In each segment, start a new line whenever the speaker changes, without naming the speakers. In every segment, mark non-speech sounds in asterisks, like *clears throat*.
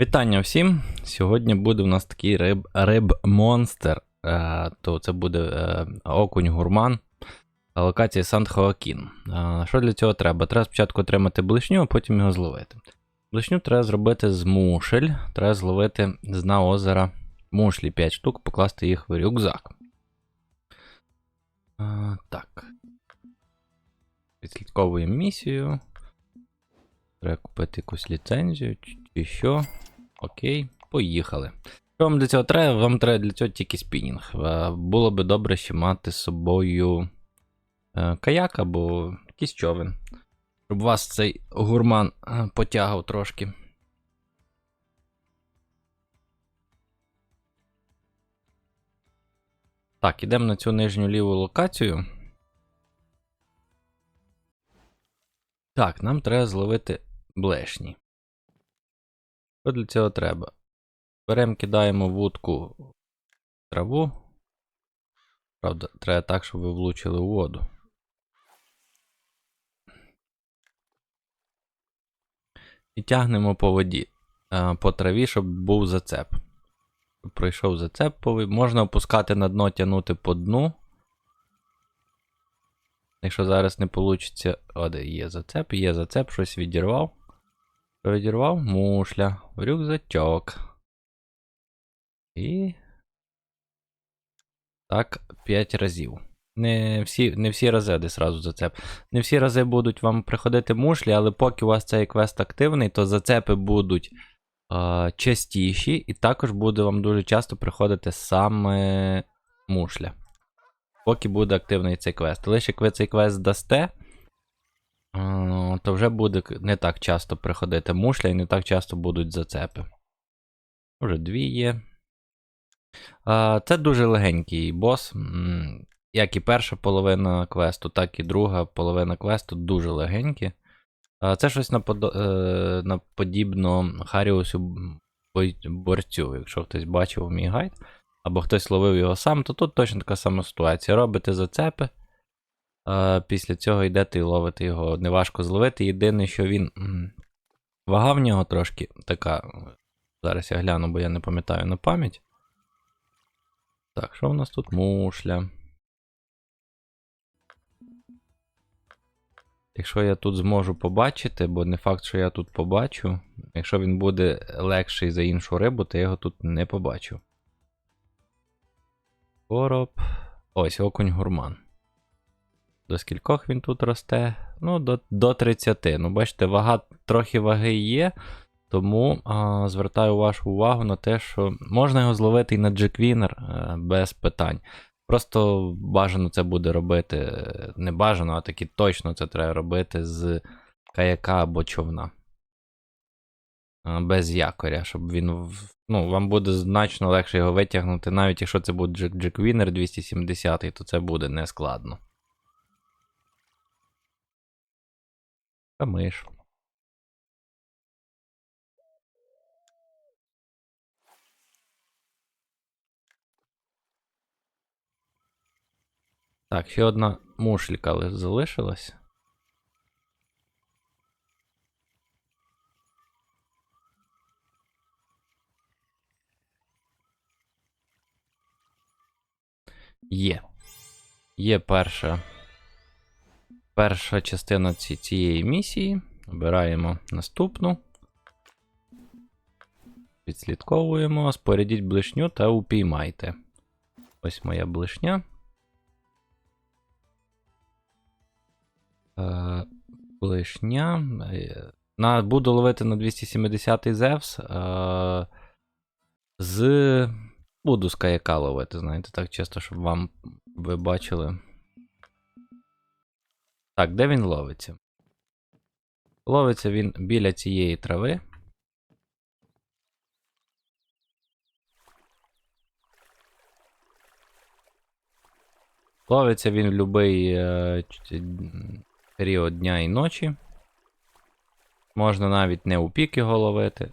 Вітання всім! Сьогодні буде у нас такий риб, риб-монстр. Е, то це буде е, окунь гурман локації Сант Хоакін. Е, що для цього треба? Треба спочатку отримати блишню, а потім його зловити. Блишню треба зробити з мушель, треба зловити з дна озера мушлі 5 штук, покласти їх в рюкзак. Е, так. Відслідковуємо місію. Треба купити якусь ліцензію чи що. Окей, поїхали. Що вам для цього треба? Вам треба для цього тільки спінінг. Е, Було би добре ще мати з собою е, каяк або якийсь човен. Щоб вас цей гурман е, потягав трошки. Так, ідемо на цю нижню ліву локацію. Так, нам треба зловити блешні. Що для цього треба? Беремо, кидаємо вудку в траву. Правда, треба так, щоб ви влучили у воду. І тягнемо по воді, е, по траві, щоб був зацеп. Пройшов зацеп, можна опускати на дно, тягнути по дну. Якщо зараз не вийде, о, де є зацеп, є зацеп, щось відірвав. Відірвав? Мушля, рюкзачок. І. Так, 5 разів. Не всі, не всі рази де сразу зацеп. Не всі рази будуть вам приходити мушлі, але поки у вас цей квест активний, то зацепи будуть е, частіші, і також буде вам дуже часто приходити саме мушля. Поки буде активний цей квест. Лише як ви цей квест дасте, е, то вже буде не так часто приходити мушля і не так часто будуть зацепи. Вже дві є. Це дуже легенький бос. Як і перша половина квесту, так і друга половина квесту дуже легенькі. Це щось е, наподібно Харіусу борцю. Якщо хтось бачив мій гайд, або хтось ловив його сам, то тут точно така сама ситуація. Робите зацепи. Після цього йдете і ловите його. Неважко зловити. Єдине, що він. Вага в нього трошки така. Зараз я гляну, бо я не пам'ятаю на пам'ять. Так, що у нас тут? Мушля. Якщо я тут зможу побачити, бо не факт, що я тут побачу. Якщо він буде легший за іншу рибу, то я його тут не побачу. Короб. Ось окунь гурман. До скількох він тут росте? Ну, до, до 30. Ну, бачите, вага, трохи ваги є. Тому а, звертаю вашу увагу на те, що можна його зловити і на джеквінер е, без питань. Просто бажано це буде робити. е, Не бажано, а таки точно це треба робити з каяка або човна. Без якоря, щоб він. Ну, вам буде значно легше його витягнути. Навіть якщо це буде джек джеквінер 270, то це буде нескладно. Камиш. Так, ще одна мушелька ли- залишилась. Є. Є перша. Перша частина ці, цієї місії. Обираємо наступну. Відслідковуємо. Спорядіть блишню та упіймайте. Ось моя блишня. Е, Блишня. Е, На, буду ловити на 270-й Зевс. Е, з. Буду з каяка ловити, знаєте, так чисто, щоб вам ви бачили. Так, де він ловиться? Ловиться він біля цієї трави. Ловиться він в будь-який е, період дня і ночі. Можна навіть не у пік його ловити.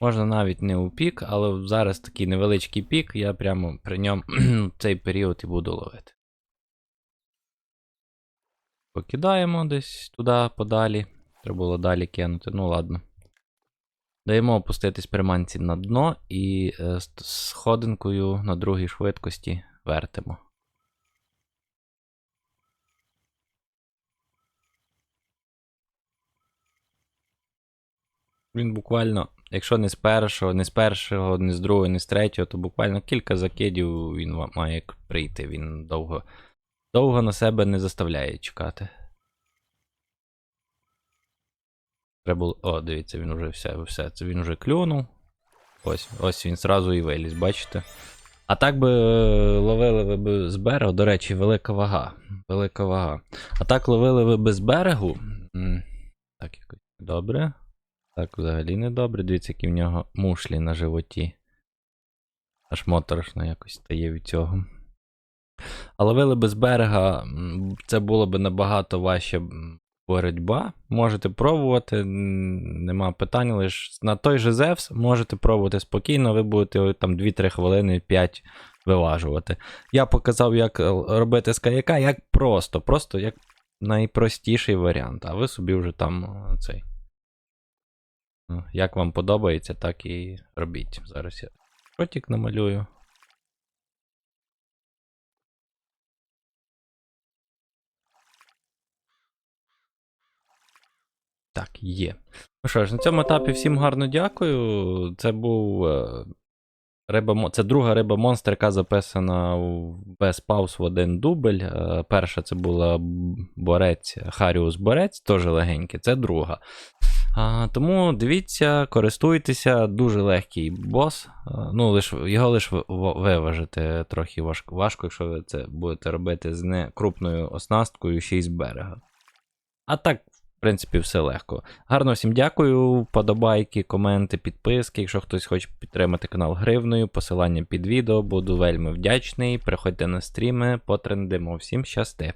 Можна навіть не у пік, але зараз такий невеличкий пік, я прямо при ньому *clears throat* цей період і буду ловити. Покидаємо десь туди подалі. Треба було далі кинути. Ну ладно. Даємо опуститись приманці на дно і е, сходинкою на другій швидкості вертимо. Він буквально, якщо не з першого, не з першого, не з другого, не з третього, то буквально кілька закидів він має прийти. Він довго, довго на себе не заставляє чекати. Треба було. О, дивіться, він уже все, все. Це він вже клюнув. Ось, ось він зразу і виліз, бачите? А так би е, ловили ви б з берегу, до речі, велика вага. Велика вага. А так ловили ви би з берегу. Так, якось добре. Так, взагалі не добре. Дивіться, які в нього мушлі на животі. Аж моторошно якось стає від цього. А ловили би з берега, це було б набагато важче боротьба. Можете пробувати, нема питань, лише на той же Зевс можете пробувати спокійно, ви будете там 2-3 хвилини 5 виважувати. Я показав, як е, робити з каяка, як просто, просто як найпростіший варіант. А ви собі вже там е, цей. Ну, Як вам подобається, так і робіть. Зараз я ротик намалюю. Так, є. Ну що ж, на цьому етапі всім гарно дякую. Це був. е, Риба, це друга риба монстр, яка записана без пауз в один дубль. Е, Перша це була борець, Харіус Борець, теж легенький, це друга. Тому дивіться, користуйтеся, дуже легкий бос. Ну, лиш, його лише виважити трохи важко, важко, якщо ви це будете робити з не крупною оснасткою ще й з берега. А так, в принципі, все легко. Гарно всім дякую. Вподобайки, коменти, підписки. Якщо хтось хоче підтримати канал гривною, посилання під відео, буду вельми вдячний. Приходьте на стріми, потрендимо. Всім щасти!